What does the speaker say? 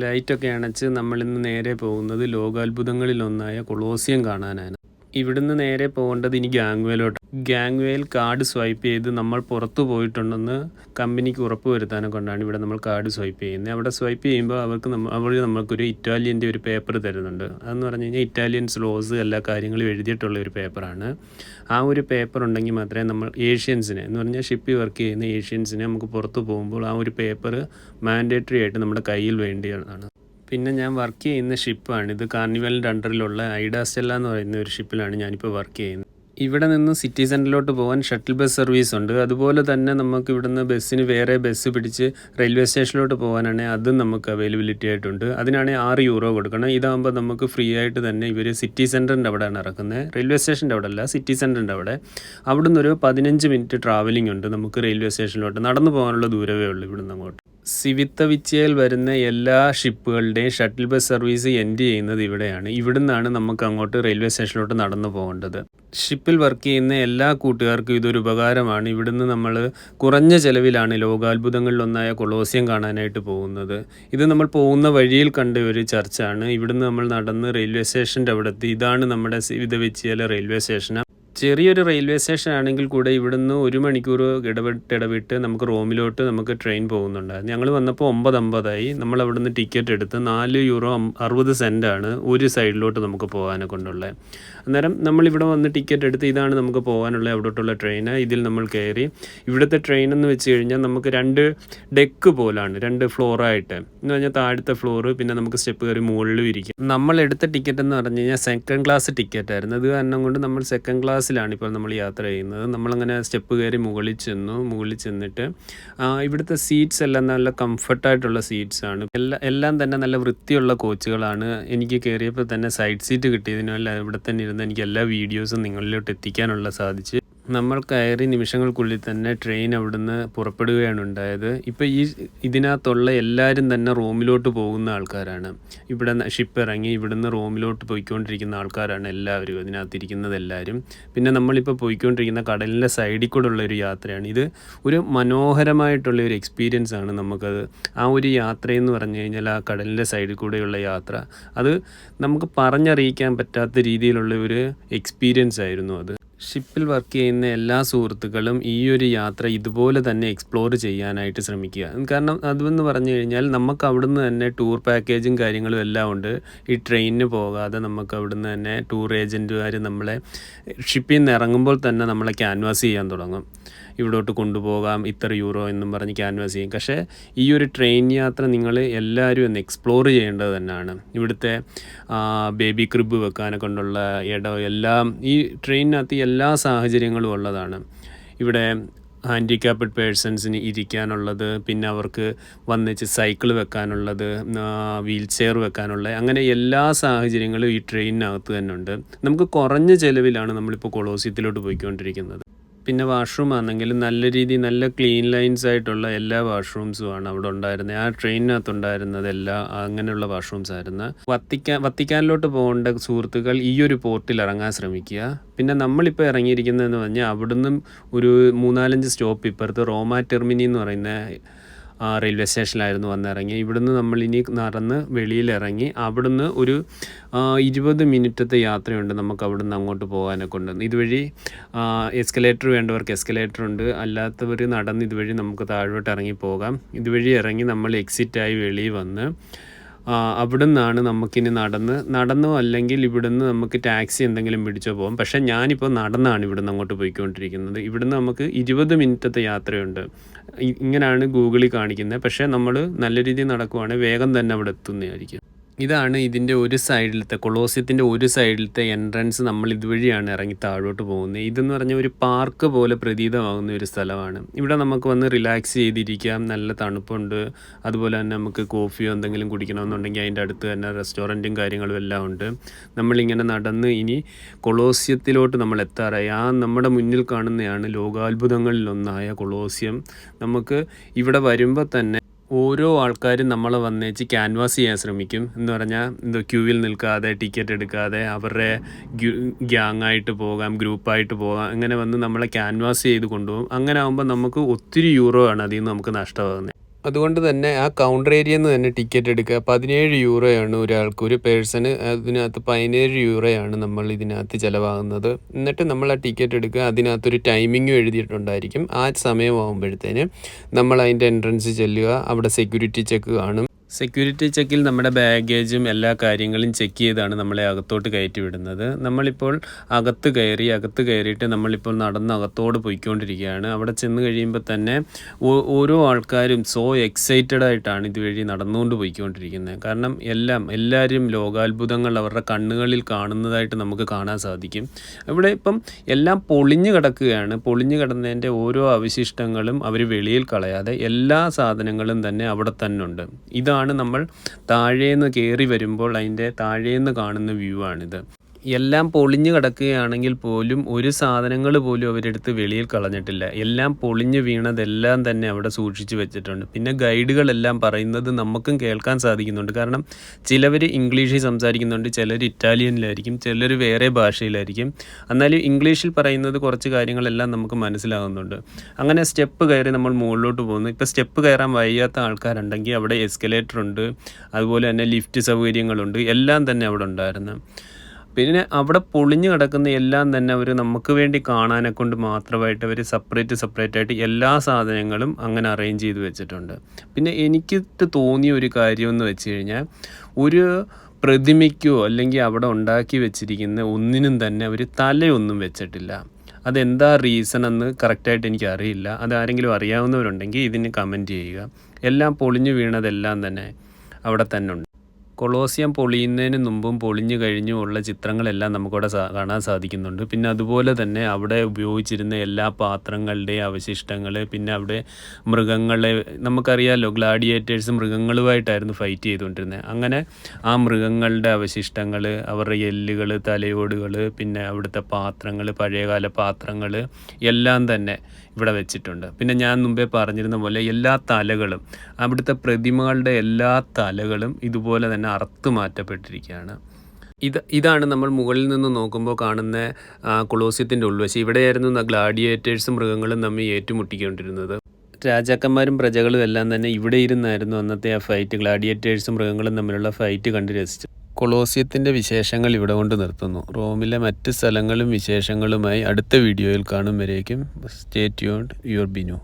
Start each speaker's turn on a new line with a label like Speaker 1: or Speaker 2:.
Speaker 1: ലൈറ്റൊക്കെ അണച്ച് നമ്മളിന്ന് നേരെ പോകുന്നത് ലോകാത്ഭുതങ്ങളിലൊന്നായ കൊളോസിയം കാണാനാണ്. ഇവിടുന്ന് നേരെ പോകേണ്ടത് ഇനി ഗാങ്വേലോട്ട്. ഗാങ്വേയിൽ കാർഡ് സ്വൈപ്പ് ചെയ്ത് നമ്മൾ പുറത്തു പോയിട്ടുണ്ടെന്ന് കമ്പനിക്ക് ഉറപ്പ് വരുത്താനെ കൊണ്ടാണ് ഇവിടെ നമ്മൾ കാർഡ് സ്വൈപ്പ് ചെയ്യുന്നത്. അവിടെ സ്വൈപ്പ് ചെയ്യുമ്പോൾ അവർക്ക് നമ്മ അവർ നമ്മൾക്കൊരു ഇറ്റാലിയന്റെ ഒരു പേപ്പർ തരുന്നുണ്ട്. അതെന്ന് പറഞ്ഞു കഴിഞ്ഞാൽ ഇറ്റാലിയൻ സ്ലോസ് എല്ലാ കാര്യങ്ങളും എഴുതിയിട്ടുള്ള ഒരു പേപ്പറാണ്. ആ ഒരു പേപ്പർ ഉണ്ടെങ്കിൽ മാത്രമേ നമ്മൾ ഏഷ്യൻസിനെ എന്ന് പറഞ്ഞാൽ ഷിപ്പിൽ വർക്ക് ചെയ്യുന്ന ഏഷ്യൻസിനെ നമുക്ക് പുറത്ത് പോകുമ്പോൾ ആ ഒരു പേപ്പർ മാൻഡേറ്ററി ആയിട്ട് നമ്മുടെ കയ്യിൽ വേണ്ടിയാണ് പിന്നെ ഞാൻ വർക്ക് ചെയ്യുന്ന ഷിപ്പാണ്. ഇത് കാർണിവലിന്റെ അണ്ടറിലുള്ള ഐഡാസ്റ്റെല്ല എന്ന് പറയുന്ന ഒരു ഷിപ്പിലാണ് ഞാനിപ്പോൾ വർക്ക് ചെയ്യുന്നത്. ഇവിടെ നിന്ന് സിറ്റി സെന്ററിലോട്ട് പോകാൻ ഷട്ടിൽ ബസ് സർവീസ് ഉണ്ട്. അതുപോലെ തന്നെ നമുക്ക് ഇവിടുന്ന് ബസ്സിന് വേറെ ബസ് പിടിച്ച് റെയിൽവേ സ്റ്റേഷനിലോട്ട് പോകാനാണെങ്കിൽ അതും നമുക്ക് അവൈലബിലിറ്റി ആയിട്ടുണ്ട്. അതിനാണെങ്കിൽ ആറ് യൂറോ കൊടുക്കണം. ഇതാകുമ്പോൾ നമുക്ക് ഫ്രീ ആയിട്ട് തന്നെ ഇവർ സിറ്റി സെന്ററിന്റെ അവിടെയാണ് ഇറക്കുന്നത്. റെയിൽവേ സ്റ്റേഷന്റെ അവിടെ അല്ല സിറ്റി സെന്ററിന്റെ അവിടെ. അവിടുന്ന് ഒരു പതിനഞ്ച് മിനിറ്റ് ട്രാവലിംഗ് ഉണ്ട് നമുക്ക് റെയിൽവേ സ്റ്റേഷനിലോട്ട് നടന്നു പോകാനുള്ള ദൂരമേ ഉള്ളൂ ഇവിടുന്ന് അങ്ങോട്ട്. സിവിത്തവിച്ചയിൽ വരുന്ന എല്ലാ ഷിപ്പുകളുടെയും ഷട്ടിൽ ബസ് സർവീസ് എൻഡ് ചെയ്യുന്നത് ഇവിടെയാണ്. ഇവിടുന്നാണ് നമുക്ക് അങ്ങോട്ട് റെയിൽവേ സ്റ്റേഷനിലോട്ട് നടന്നു പോകേണ്ടത്. ഷിപ്പിൽ വർക്ക് ചെയ്യുന്ന എല്ലാ കൂട്ടുകാർക്കും ഇതൊരു ഉപകാരമാണ്. ഇവിടുന്ന് നമ്മൾ കുറഞ്ഞ ചെലവിലാണ് ലോകാത്ഭുതങ്ങളിലൊന്നായ കൊളോസിയം കാണാനായിട്ട് പോകുന്നത്. ഇത് നമ്മൾ പോകുന്ന വഴിയിൽ കണ്ട ഒരു ചർച്ചാണ് ഇവിടുന്ന് നമ്മൾ നടന്ന് റെയിൽവേ സ്റ്റേഷന്റെ അവിടെ എത്തി ഇതാണ് നമ്മുടെ സിവിതവിച്ചിയിലെ റെയിൽവേ സ്റ്റേഷൻ ചെറിയൊരു റെയിൽവേ സ്റ്റേഷൻ ആണെങ്കിൽ കൂടെ ഇവിടുന്ന് ഒരു മണിക്കൂർ ഇടവിട്ട് ഇടവിട്ട് നമുക്ക് റോമിലോട്ട് നമുക്ക് ട്രെയിൻ പോകുന്നുണ്ടായിരുന്നു ഞങ്ങൾ വന്നപ്പോൾ ഒമ്പത് അമ്പതായി നമ്മൾ അവിടുന്ന് ടിക്കറ്റ് എടുത്ത് നാല് യൂറോ അറുപത് ആണ്. ഒരു സൈഡിലോട്ട് നമുക്ക് പോകാനെ കൊണ്ടുള്ളത് അന്നേരം നമ്മളിവിടെ വന്ന് ടിക്കറ്റ് എടുത്ത് ഇതാണ് നമുക്ക് പോകാനുള്ള അവിടോട്ടുള്ള ട്രെയിൻ ഇതിൽ നമ്മൾ കയറി. ഇവിടുത്തെ ട്രെയിൻ എന്ന് വെച്ച് കഴിഞ്ഞാൽ നമുക്ക് രണ്ട് ഡെക്ക് പോലാണ് രണ്ട് ഫ്ലോറായിട്ട് എന്ന് പറഞ്ഞാൽ താഴത്തെ ഫ്ലോറ് പിന്നെ നമുക്ക് സ്റ്റെപ്പ് കയറി മുകളിലും ഇരിക്കും. നമ്മൾ എടുത്ത ടിക്കറ്റ് എന്ന് പറഞ്ഞു കഴിഞ്ഞാൽ സെക്കൻഡ് ക്ലാസ് ടിക്കറ്റ് ആയിരുന്നു. അത് കാരണം കൊണ്ട് നമ്മൾ സെക്കൻഡ് ക്ലാസ്സിലാണ് ഇപ്പോൾ നമ്മൾ യാത്ര ചെയ്യുന്നത്. നമ്മളങ്ങനെ സ്റ്റെപ്പ് കയറി മുകളിൽ ചെന്നു മുകളിൽ ചെന്നിട്ട് ഇവിടുത്തെ സീറ്റ്സ് എല്ലാം നല്ല കംഫർട്ടായിട്ടുള്ള സീറ്റ്സ് ആണ്. എല്ലാ എല്ലാം തന്നെ നല്ല വൃത്തിയുള്ള കോച്ചുകളാണ്. എനിക്ക് കയറിയപ്പോൾ തന്നെ സൈഡ് സീറ്റ് കിട്ടിയതിനാൽ ഇവിടെ തന്നെ ഇരുന്ന് എനിക്ക് എല്ലാ വീഡിയോസും നിങ്ങളിലോട്ട് എത്തിക്കാനുള്ള സാധിച്ച്. നമ്മൾ കയറി നിമിഷങ്ങൾക്കുള്ളിൽ തന്നെ ട്രെയിൻ അവിടുന്ന് പുറപ്പെടുകയാണ് ഉണ്ടായത്. ഇപ്പോൾ ഈ ഇതിനകത്തുള്ള എല്ലാവരും തന്നെ റൂമിലോട്ട് പോകുന്ന ആൾക്കാരാണ്. ഇവിടെ ഷിപ്പ് ഇറങ്ങി ഇവിടുന്ന് റൂമിലോട്ട് പോയിക്കൊണ്ടിരിക്കുന്ന ആൾക്കാരാണ് എല്ലാവരും അതിനകത്തിരിക്കുന്നത് എല്ലാവരും പിന്നെ നമ്മളിപ്പോൾ പോയിക്കൊണ്ടിരിക്കുന്ന കടലിന്റെ സൈഡിൽ കൂടെ ഉള്ള ഒരു യാത്രയാണ്. ഇത് ഒരു മനോഹരമായിട്ടുള്ള ഒരു എക്സ്പീരിയൻസ് ആണ് നമുക്കത്. ആ ഒരു യാത്രയെന്ന് പറഞ്ഞു കഴിഞ്ഞാൽ ആ കടലിന്റെ സൈഡിൽ കൂടെയുള്ള യാത്ര അത് നമുക്ക് പറഞ്ഞറിയിക്കാൻ പറ്റാത്ത രീതിയിലുള്ള ഒരു എക്സ്പീരിയൻസ് ആയിരുന്നു അത്. ഷിപ്പിൽ വർക്ക് ചെയ്യുന്ന എല്ലാ സുഹൃത്തുക്കളും ഈ ഒരു യാത്ര ഇതുപോലെ തന്നെ എക്സ്പ്ലോർ ചെയ്യാനായിട്ട് ശ്രമിക്കുക. കാരണം അതെന്ന് പറഞ്ഞു കഴിഞ്ഞാൽ നമുക്ക് അവിടുന്ന് തന്നെ ടൂർ പാക്കേജും കാര്യങ്ങളും എല്ലാം ഉണ്ട്. ഈ ട്രെയിനിന് പോകാതെ നമുക്ക് അവിടുന്ന് തന്നെ ടൂർ ഏജന്റുകാർ നമ്മളെ ഷിപ്പിൽ നിന്ന് ഇറങ്ങുമ്പോൾ തന്നെ നമ്മളെ ക്യാൻവാസ് ചെയ്യാൻ തുടങ്ങും. ഇവിടോട്ട് കൊണ്ടുപോകാം ഇത്ര യൂറോ എന്നും പറഞ്ഞ് ക്യാൻവാസ് ചെയ്യും. പക്ഷേ ഈ ഒരു ട്രെയിൻ യാത്ര നിങ്ങൾ എല്ലാവരും ഒന്ന് എക്സ്പ്ലോർ ചെയ്യേണ്ടത് തന്നെയാണ്. ഇവിടുത്തെ ബേബി ക്രിബ് വെക്കാനെ കൊണ്ടുള്ള ഇടം എല്ലാം ഈ ട്രെയിനിനകത്ത് എല്ലാ സാഹചര്യങ്ങളും ഉള്ളതാണ്. ഇവിടെ ഹാൻഡിക്യാപ്ഡ് പേഴ്സൺസിന് ഇരിക്കാനുള്ളത് പിന്നെ അവർക്ക് വന്നിച്ച് സൈക്കിൾ വെക്കാനുള്ളത് വീൽ ചെയർ വെക്കാനുള്ള അങ്ങനെ എല്ലാ സാഹചര്യങ്ങളും ഈ ട്രെയിനിനകത്ത് തന്നെ ഉണ്ട്. നമുക്ക് കുറഞ്ഞ ചിലവിലാണ് നമ്മളിപ്പോൾ കൊളോസിയത്തിലോട്ട് പോയിക്കൊണ്ടിരിക്കുന്നത്. പിന്നെ വാഷ്റൂം ആണെങ്കിലും നല്ല രീതി നല്ല ക്ലീൻ ലൈൻസ് ആയിട്ടുള്ള എല്ലാ വാഷ്റൂംസുമാണ് അവിടെ ഉണ്ടായിരുന്നത് ആ ട്രെയിനിനകത്ത് ഉണ്ടായിരുന്നത് എല്ലാ അങ്ങനെയുള്ള വാഷ്റൂംസ് ആയിരുന്നു. വത്തിക്കാൻ വത്തിക്കാനിലോട്ട് പോകേണ്ട സുഹൃത്തുക്കൾ ഈ ഒരു പോർട്ടിൽ ഇറങ്ങാൻ ശ്രമിക്കുക. പിന്നെ നമ്മളിപ്പോൾ ഇറങ്ങിയിരിക്കുന്നതെന്ന് പറഞ്ഞാൽ അവിടുന്ന് ഒരു മൂന്നാലഞ്ച് സ്റ്റോപ്പ് ഇപ്പുറത്ത് റോമാ ടെർമിനി എന്ന് പറയുന്ന റെയിൽവേ സ്റ്റേഷനിലായിരുന്നു വന്നിറങ്ങി ഇവിടുന്ന് നമ്മൾ ഇനി നടന്ന് വെളിയിലിറങ്ങി അവിടുന്ന് ഒരു ഇരുപത് മിനിറ്റത്തെ യാത്രയുണ്ട് നമുക്ക് അവിടുന്ന് അങ്ങോട്ട് പോകാനൊക്കെ ഉണ്ട് ഇതുവഴി എസ്കലേറ്റർ വേണ്ടവർക്ക് എസ്കലേറ്റർ ഉണ്ട്. അല്ലാത്തവർ നടന്ന് ഇതുവഴി നമുക്ക് താഴോട്ട് ഇറങ്ങി പോകാം. ഇതുവഴി ഇറങ്ങി നമ്മൾ എക്സിറ്റായി വെളിയിൽ വന്ന് അവിടെ നിന്നാണ് നമുക്കിനി നടന്ന് നടന്നോ അല്ലെങ്കിൽ ഇവിടുന്ന് നമുക്ക് ടാക്സി എന്തെങ്കിലും പിടിച്ചോ പോകും പക്ഷേ ഞാനിപ്പോൾ നടന്നാണ് ഇവിടുന്ന് അങ്ങോട്ട് പോയിക്കൊണ്ടിരിക്കുന്നത്. ഇവിടുന്ന് നമുക്ക് ഇരുപത് മിനിറ്റത്തെ യാത്രയുണ്ട്. ഇങ്ങനെയാണ് ഗൂഗിളിൽ കാണിക്കുന്നത്. പക്ഷേ നമ്മൾ നല്ല രീതിയിൽ നടക്കുവാണെങ്കിൽ വേഗം തന്നെ അവിടെ എത്തുന്നതായിരിക്കും. ഇതാണ് ഇതിന്റെ ഒരു സൈഡിലത്തെ കൊളോസ്യത്തിന്റെ ഒരു സൈഡിലത്തെ എൻട്രൻസ് നമ്മൾ ഇതുവഴിയാണ് ഇറങ്ങി താഴോട്ട് പോകുന്നത്. ഇതെന്ന് പറഞ്ഞാൽ ഒരു പാർക്ക് പോലെ പ്രതീതമാകുന്ന ഒരു സ്ഥലമാണ്. ഇവിടെ നമുക്ക് വന്ന് റിലാക്സ് ചെയ്തിരിക്കാം. നല്ല തണുപ്പുണ്ട്. അതുപോലെ തന്നെ നമുക്ക് കോഫിയോ എന്തെങ്കിലും കുടിക്കണമെന്നുണ്ടെങ്കിൽ അതിന്റെ അടുത്ത് തന്നെ റെസ്റ്റോറന്റും കാര്യങ്ങളും എല്ലാം ഉണ്ട്. നമ്മളിങ്ങനെ നടന്ന് ഇനി കൊളോസ്യത്തിലോട്ട് നമ്മൾ എത്താറായി. ആ നമ്മുടെ മുന്നിൽ കാണുന്നതാണ് ലോകാത്ഭുതങ്ങളിലൊന്നായ കൊളോസ്യം. നമുക്ക് ഇവിടെ വരുമ്പോൾ തന്നെ ഓരോ ആൾക്കാരും നമ്മൾ വന്നേച്ച് ക്യാൻവാസ് ചെയ്യാൻ ശ്രമിക്കും. എന്ന് പറഞ്ഞാൽ എന്തോ ക്യൂവിൽ നിൽക്കാതെ ടിക്കറ്റ് എടുക്കാതെ അവരുടെ ഗ്യാങ് ആയിട്ട് പോകാം ഗ്രൂപ്പായിട്ട് പോകാം. അങ്ങനെ വന്ന് നമ്മളെ ക്യാൻവാസ് ചെയ്ത് കൊണ്ടുപോകും. അങ്ങനെ ആകുമ്പോൾ നമുക്ക് ഒത്തിരി യൂറോ ആണ് അതിൽ നിന്ന് നമുക്ക് നഷ്ടമാകുന്നത്. അതുകൊണ്ട് തന്നെ ആ കൗണ്ടർ ഏരിയയിൽ നിന്ന് തന്നെ ടിക്കറ്റ് എടുക്കുക. പതിനേഴ് യൂറോയാണ് ഒരാൾക്ക് ഒരു പേഴ്സണ് അതിനകത്ത് പതിനേഴ് യൂറോയാണ് നമ്മൾ ഇതിനകത്ത് ചിലവാകുന്നത്. എന്നിട്ട് നമ്മൾ ആ ടിക്കറ്റ് എടുക്കുക. അതിനകത്തൊരു ടൈമിങ്ങും എഴുതിയിട്ടുണ്ടായിരിക്കും. ആ സമയമാകുമ്പോഴത്തേന് നമ്മൾ അതിന്റെ എൻട്രൻസ് ചെല്ലുക. അവിടെ സെക്യൂരിറ്റി ചെക്ക് കാണും. സെക്യൂരിറ്റി ചെക്കിൽ നമ്മുടെ ബാഗേജും എല്ലാ കാര്യങ്ങളും ചെക്ക് ചെയ്താണ് നമ്മളെ അകത്തോട്ട് കയറ്റി വിടുന്നത്. നമ്മളിപ്പോൾ അകത്ത് കയറി അകത്ത് കയറിയിട്ട് നമ്മളിപ്പോൾ നടന്ന് അകത്തോട് പോയിക്കൊണ്ടിരിക്കുകയാണ്. അവിടെ ചെന്ന് കഴിയുമ്പോൾ തന്നെ ഓരോ ആൾക്കാരും സോ എക്സൈറ്റഡ് ആയിട്ടാണ് ഇതുവഴി നടന്നുകൊണ്ട് പോയിക്കൊണ്ടിരിക്കുന്നത്. കാരണം എല്ലാം എല്ലാവരും ലോകാത്ഭുതങ്ങൾ അവരുടെ കണ്ണുകളിൽ കാണുന്നതായിട്ട് നമുക്ക് കാണാൻ സാധിക്കും. ഇവിടെ ഇപ്പം എല്ലാം പൊളിഞ്ഞു കിടക്കുകയാണ്. പൊളിഞ്ഞു കിടന്നതിന്റെ ഓരോ അവശിഷ്ടങ്ങളും അവർ വെളിയിൽ കളയാതെ എല്ലാ സാധനങ്ങളും തന്നെ അവിടെ തന്നെ ഉണ്ട്. ഇതാണ് നമ്മൾ താഴേന്ന് കയറി വരുമ്പോൾ അതിന്റെ താഴേന്ന് കാണുന്ന വ്യൂ ആണിത്. എല്ലാം പൊളിഞ്ഞു കിടക്കുകയാണെങ്കിൽ പോലും ഒരു സാധനങ്ങൾ പോലും അവരെടുത്ത് വെളിയിൽ കളഞ്ഞിട്ടില്ല. എല്ലാം പൊളിഞ്ഞു വീണതെല്ലാം തന്നെ അവിടെ സൂക്ഷിച്ചു വെച്ചിട്ടുണ്ട്. പിന്നെ ഗൈഡുകളെല്ലാം പറയുന്നത് നമുക്കും കേൾക്കാൻ സാധിക്കുന്നുണ്ട്. കാരണം ചിലവർ ഇംഗ്ലീഷിൽ സംസാരിക്കുന്നുണ്ട് ചിലർ ഇറ്റാലിയനിലായിരിക്കും ചിലർ വേറെ ഭാഷയിലായിരിക്കും. എന്നാലും ഇംഗ്ലീഷിൽ പറയുന്നത് കുറച്ച് കാര്യങ്ങളെല്ലാം നമുക്ക് മനസ്സിലാകുന്നുണ്ട് അങ്ങനെ സ്റ്റെപ്പ് കയറി നമ്മൾ മുകളിലോട്ട് പോകുന്നു. ഇപ്പോൾ സ്റ്റെപ്പ് കയറാൻ വയ്യാത്ത ആൾക്കാരുണ്ടെങ്കിൽ അവിടെ എസ്കലേറ്റർ ഉണ്ട് അതുപോലെ തന്നെ ലിഫ്റ്റ് സൗകര്യങ്ങളുണ്ട് എല്ലാം തന്നെ അവിടെ ഉണ്ടായിരുന്നു. പിന്നെ അവിടെ പൊളിഞ്ഞു കിടക്കുന്ന എല്ലാം തന്നെ അവർ നമുക്ക് വേണ്ടി കാണാനെ കൊണ്ട് മാത്രമായിട്ട് അവർ സെപ്പറേറ്റ് സെപ്പറേറ്റ് ആയിട്ട് എല്ലാ സാധനങ്ങളും അങ്ങനെ അറേഞ്ച് ചെയ്ത് വെച്ചിട്ടുണ്ട്. പിന്നെ എനിക്കിട്ട് തോന്നിയ ഒരു കാര്യമെന്ന് വെച്ച് കഴിഞ്ഞാൽ ഒരു പ്രതിമയ്ക്കോ അല്ലെങ്കിൽ അവിടെ ഉണ്ടാക്കി വെച്ചിരിക്കുന്ന ഒന്നിനും തന്നെ അവർ തലയൊന്നും വെച്ചിട്ടില്ല. അതെന്താ റീസൺ എന്ന് കറക്റ്റായിട്ട് എനിക്ക് അറിയില്ല അത് ആരെങ്കിലും അറിയാവുന്നവരുണ്ടെങ്കിൽ ഇതിന് കമന്റ് ചെയ്യുക. എല്ലാം പൊളിഞ്ഞു വീണതെല്ലാം തന്നെ അവിടെ തന്നെ ഉണ്ട്. കൊളോസിയം പൊളിയുന്നതിന് മുമ്പും പൊളിഞ്ഞു കഴിഞ്ഞുമുള്ള ചിത്രങ്ങളെല്ലാം നമുക്കവിടെ കാണാൻ സാധിക്കുന്നുണ്ട്. പിന്നെ അതുപോലെ തന്നെ അവിടെ ഉപയോഗിച്ചിരുന്ന എല്ലാ പാത്രങ്ങളുടെയും അവശിഷ്ടങ്ങൾ പിന്നെ അവിടെ മൃഗങ്ങളെ നമുക്കറിയാമല്ലോ ഗ്ലാഡിയേറ്റേഴ്സ് മൃഗങ്ങളുമായിട്ടായിരുന്നു ഫൈറ്റ് ചെയ്തുകൊണ്ടിരുന്നത്. അങ്ങനെ ആ മൃഗങ്ങളുടെ അവശിഷ്ടങ്ങൾ അവരുടെ എല്ലുകൾ തലയോടുകൾ പിന്നെ അവിടുത്തെ പാത്രങ്ങൾ പഴയകാല പാത്രങ്ങൾ എല്ലാം തന്നെ ഇവിടെ വെച്ചിട്ടുണ്ട്. പിന്നെ ഞാൻ മുമ്പേ പറഞ്ഞിരുന്ന പോലെ എല്ലാ തലകളും അവിടുത്തെ പ്രതിമകളുടെ എല്ലാ തലകളും ഇതുപോലെ തന്നെ അറുത്ത് മാറ്റപ്പെട്ടിരിക്കുകയാണ്. ഇത് ഇതാണ് നമ്മൾ മുകളിൽ നിന്ന് നോക്കുമ്പോൾ കാണുന്ന കൊളോസ്യത്തിന്റെ ഉൾവശം. ഇവിടെയായിരുന്നു ഗ്ലാഡിയേറ്റേഴ്സും മൃഗങ്ങളും തമ്മിൽ ഏറ്റുമുട്ടിക്കൊണ്ടിരുന്നത്. രാജാക്കന്മാരും പ്രജകളും എല്ലാം തന്നെ ഇവിടെ ഇരുന്നായിരുന്നു അന്നത്തെ ആ ഫൈറ്റ്. ഗ്ലാഡിയേറ്റേഴ്സും മൃഗങ്ങളും തമ്മിലുള്ള ഫൈറ്റ് കണ്ടു രസിച്ചു കൊളോസിയത്തിന്റെ വിശേഷങ്ങൾ ഇവിടെ കൊണ്ട് നിർത്തുന്നു. റോമിലെ മറ്റ് സ്ഥലങ്ങളും വിശേഷങ്ങളുമായി അടുത്ത വീഡിയോയിൽ കാണും വരേക്കും. Stay tuned your Binu